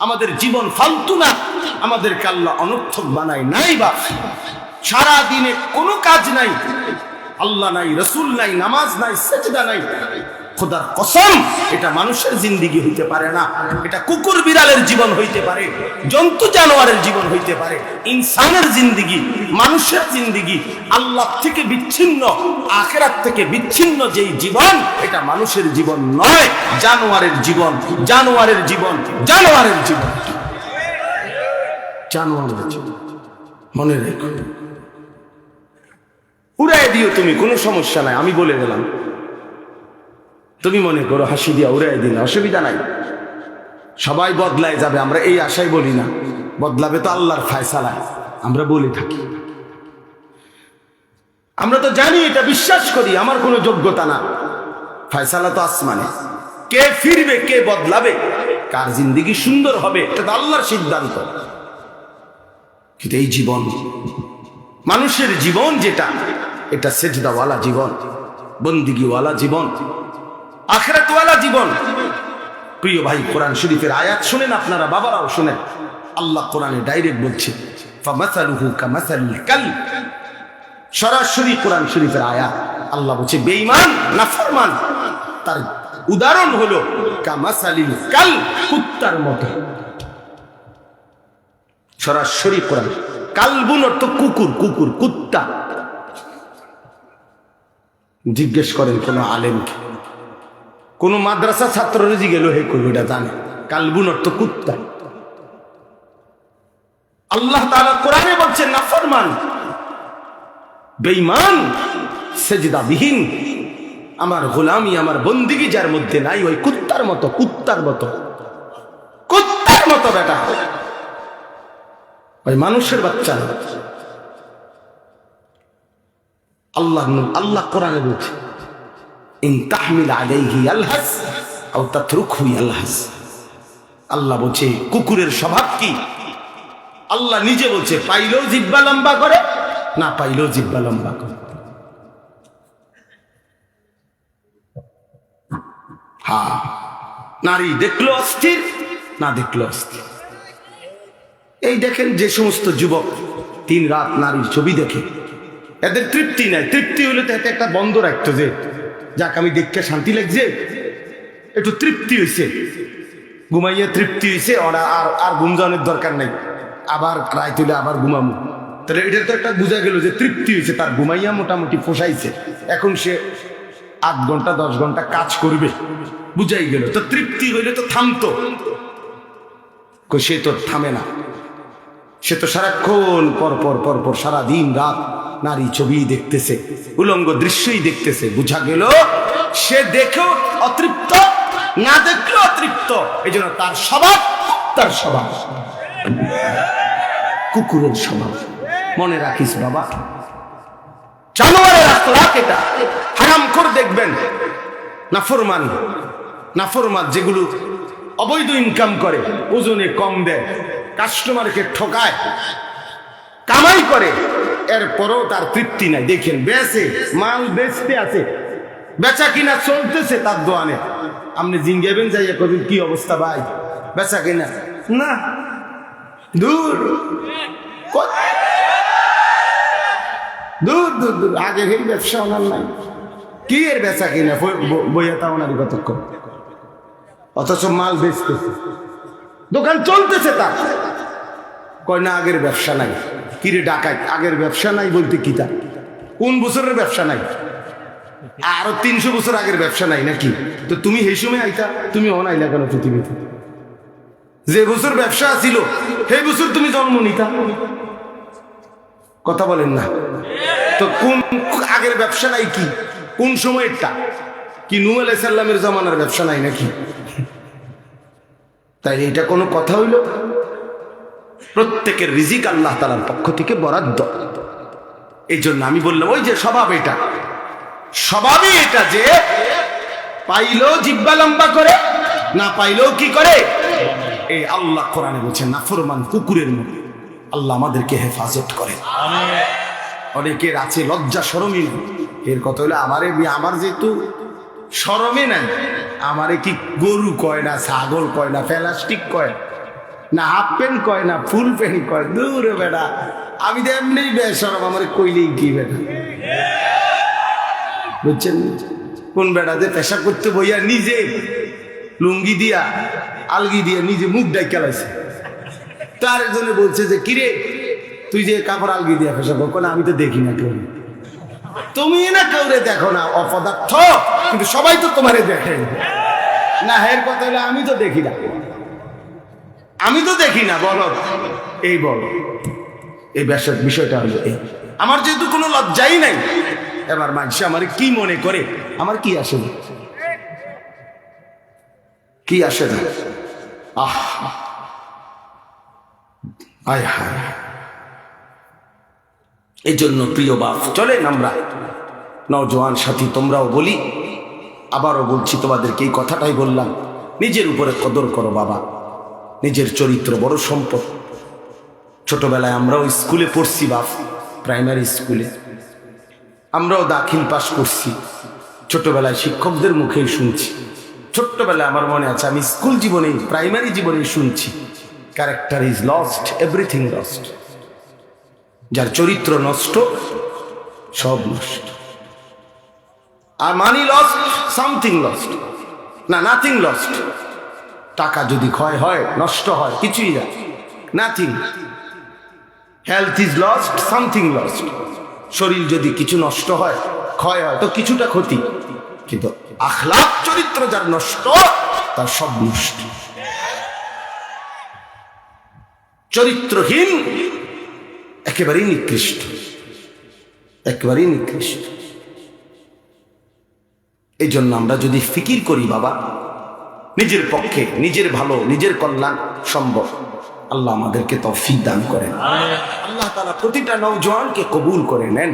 আমাদের জীবন ফালতু না। আমাদের আল্লাহ অনর্থক বানায় নাই বা। সারা দিনে কোনো কাজ নাই। আল্লাহ নাই, রসুল নাই, নামাজ নাই, সেজদা নাই। খোদার কসম, এটা মানুষের জিন্দিগি হইতে পারে না। এটা কুকুর বিড়ালের জীবন হইতে পারে, জন্তু জানোয়ারের জীবন হইতে পারে। ইনসানের জিন্দিগি, মানুষের জিন্দিগি, আল্লাহ থেকে বিচ্ছিন্ন, আখেরাত থেকে বিচ্ছিন্ন যেই জীবন, এটা মানুষের জীবন নয়, জানোয়ারের জীবন জানোয়ারের জীবন জানোয়ারের জীবন। জানোয়ারের জীবন। মনে রেখো। উড়াই দিও তুমি, কোনো সমস্যা নাই, আমি বলে গেলাম তুমি মনে করো হাসি দিয়া উড়াই দিলে অসুবিধা নাই। সবাই বদলায় যাবে, আমরা এই আশাই বলি না। বদলাবে তো আল্লাহর ফায়সালায় আমরা বলে থাকি। আমরা তো জানি, এটা বিশ্বাস করি, আমার কোনো যোগ্যতা না। ফায়সালা তো আসমানে। কে ফিরবে, কে বদলাবে, কার জিন্দিগি সুন্দর হবে, এটা তো আল্লাহর সিদ্ধান্ত। কিন্তু এই জীবন, মানুষের জীবন যেটা, এটা সেজদাওয়ালা জীবন, বন্দিগিওয়ালা জীবন। আখরাতওয়ালা জীবন। প্রিয় ভাই, কোরআন শরীফের আয়াত শুনেন আপনারা, বাবারাও শুনেন। আল্লাহ কোরআনে ডাইরেক্ট বলছে সরাসরি কোরআন শরীফের আয়াত। আল্লাহ বলছে, বেঈমান, নাফরমান। তার উদাহরণ হলো, কামাসালিল কাল কুত্তার মতো। সরাসরি কোরআন, কালবুন অর্থ কুকুর কুকুর, কুত্তা। জিজ্ঞেস করেন কোন আলেমকে কোন মাদ্রাসা ছাত্র রেজি গেল, হে কই ওটা জানে। কালবুন অর্থ কুত্তা। আল্লাহ তাআলা কোরআনে বলছেন, নাফরমান, বেঈমান, সেজদাবিহীন। আমার গোলামি, আমার বন্দিগি যার মধ্যে নাই, ওই কুত্তার মতো কুত্তার মতো। কুত্তার মতো বেটা। ওই মানুষের বাচ্চা আল্লাহ আল্লাহ কোরআনে বলছে আল্লাহ বলছে, কুকুরের স্বভাব কি? আল্লাহ নিজে বলছে, পাইলেও জিব্বা লম্বা করে, না পাইলেও জিব্বা লম্বা করে। হ্যাঁ নারী দেখল অস্থির, না দেখল অস্থির। এই দেখেন যে সমস্ত যুবক তিন রাত নারীর ছবি দেখে। এদের তৃপ্তি নাই, তৃপ্তি হলে তো একটা বন্ধ রাখতো যে যাক, আমি দেখতে শান্তি লাগছে। একটু তৃপ্তি হয়েছে ঘুমাইয়া তৃপ্তি হয়েছে ওরা আর আর ঘুমজানোর দরকার নাই। আবার রায় তুলে আবার ঘুমামু। তাহলে এটা তো একটা বোঝা গেল যে তৃপ্তি হয়েছে তার ঘুমাইয়া মোটামুটি পোষাইছে। এখন সে আট ঘণ্টা, দশ ঘণ্টা কাজ করবে। বুঝাই গেল। তো তৃপ্তি হইলে তো থামতো। সে তো থামে না। সে তো সারাক্ষণ পর পর পর পর সারা দিন রাত নারী ছবি দেখতেছে, উলঙ্গ দৃশ্যই দেখতেছে, বুঝা গেল সে দেখেও অতৃপ্ত, না দেখলেও অতৃপ্ত। এই জন্য তার স্বভাব তার স্বভাব। কুকুরের স্বভাব। মনে রাখিস বাবা, জানোয়ারের আখলাক এটা। হারাম করে দেখবেন। নাফরমান নাফরমান যেগুলো অবৈধ ইনকাম করে, ওজনে কম দেয় কাস্টমারকে ঠকায়, কামাই করে এরপরও তার তৃপ্তি নাই। দেখেন, বেচে, মাল বেচতে আছে। বেচা কিনা চলতেছে তার দোয়ানে। আপনি জিঙ্গেবেন যাইয়া কদিন কি অবস্থা ভাই? বেচা কিনা? না। দূর। দূর দূর দূর। আগে এই ব্যবসা ওনার নাই। কি এর বেচা কিনা? বই- বই- বইয়া তা ওনারই কতক্ষণ অথচ মাল বেচতেছে। দোকান চলতেছে তার। কয় না, আগের ব্যবসা নাই। কিরে ডাকাই আগের ব্যবসা নাই বলতে কি তা কোন বছরের ব্যবসা নাই? আরও তিনশো বছর আগের ব্যবসা নাই নাকি? তো তুমি সেই সময় আইতা, তুমি অন অনাইলা কেন পৃথিবীতে? যে বছর ব্যবসা ছিল সেই বছর তুমি জন্ম নিতা। কথা বলেন না। তো কোন আগের ব্যবসা নাই কি? কোন সময়েরটা কি নু আলাইসাল্লামের জমানার ব্যবসা নাই নাকি? তাই এটা কোনো কথা হইল? প্রত্যেকের রিজিক আল্লাহ তালার পক্ষ থেকে বরাদ্দ। এই জন্য আমি বললাম, ওই যে স্বভাব এটা। স্বভাবই এটা যে পাইলেও জিব্বা লম্বা করে, না পাইলেও কি করে? এই আল্লাহ কোরআনে বলছেন নাফরমান কুকুরের মতো। আল্লাহ আমাদেরকে হেফাজত করে। অনেকের আছে লজ্জা সরমই এর কথা হলো, আমারে আমার যেহেতু সরমে নাই, আমারে কি গরু কয় না, ছাগল কয় না, প্লাস্টিক কয় না হাফ প্যান্ট কয় না ফুল প্যান্ট কয়। দূরে বেড়া। আমি তো এমনি বেসরম আমার কইলেই কি বেটা বুঝছেন? কোন বেড়াতে পেশা করতে বইয়া নিজে লুঙ্গি দিয়া, আলগি দিয়া নিজে মুখ ডাই খেলাইছে তার একজনে বলছে যে, কিরে, তুই যে কাপড় আলগি দিয়া পেশা কর? আমি তো দেখি না কেউ। তুমি না কাউরে দেখো না, অপদার্থ। কিন্তু সবাই তো তোমারে দেখে। না, হের কথা হলে, আমি তো দেখি না। আমি তো দেখি না, বলো। এই বলো। এই ব্যাসার বিষয়টা হলো এই। আমার যেহেতু কোনো লজ্জাই নাই, এবার মানুষ আমার কি মনে করে, আমার কি আসে না? কি আসে না? আহ হায়। এই জন্য প্রিয় বাপ, চলেন আমরা। নওজোয়ান সাথী, তোমরাও বলি। আবারও বলছি, তোমাদেরকে এই কথাটাই বললাম। নিজের উপরে কদর করো, বাবা। নিজের চরিত্র বড় সম্পদ। ছোটবেলায় আমরাও স্কুলে পড়ছি, বাপ। প্রাইমারি স্কুলে। আমরাও দাখিল পাস করছি। ছোটবেলায় শিক্ষকদের মুখেই শুনছি। ছোট্টবেলায় আমার মনে আছে, আমি স্কুল জীবনে প্রাইমারি জীবনে শুনছি। Character is lost everything lost যার চরিত্র নষ্ট, সব নষ্ট। আর মানি লস্ট সামথিং লস্ট না নাথিং লস্ট টাকা যদি ক্ষয় হয়, নষ্ট হয়, কিছুই না। Nothing health is lost something lost শরীর যদি কিছু নষ্ট হয়, ক্ষয় হয়, তো কিছুটা ক্ষতি। কিন্তু আখলাপ চরিত্র যার নষ্ট, তার সব নষ্ট। চরিত্রহীন একেবারেই নিকৃষ্ট। একেবারেই নিকৃষ্ট। এই জন্য আমরা যদি ফিকির করি, বাবা নিজের পক্ষে নিজের ভালো নিজের কল্যাণ সম্ভব। আল্লাহ আমাদেরকে তফিক দান করেন। আল্লাহ তালা প্রতিটা নৌজওয়ানকে কবুল করে নেন।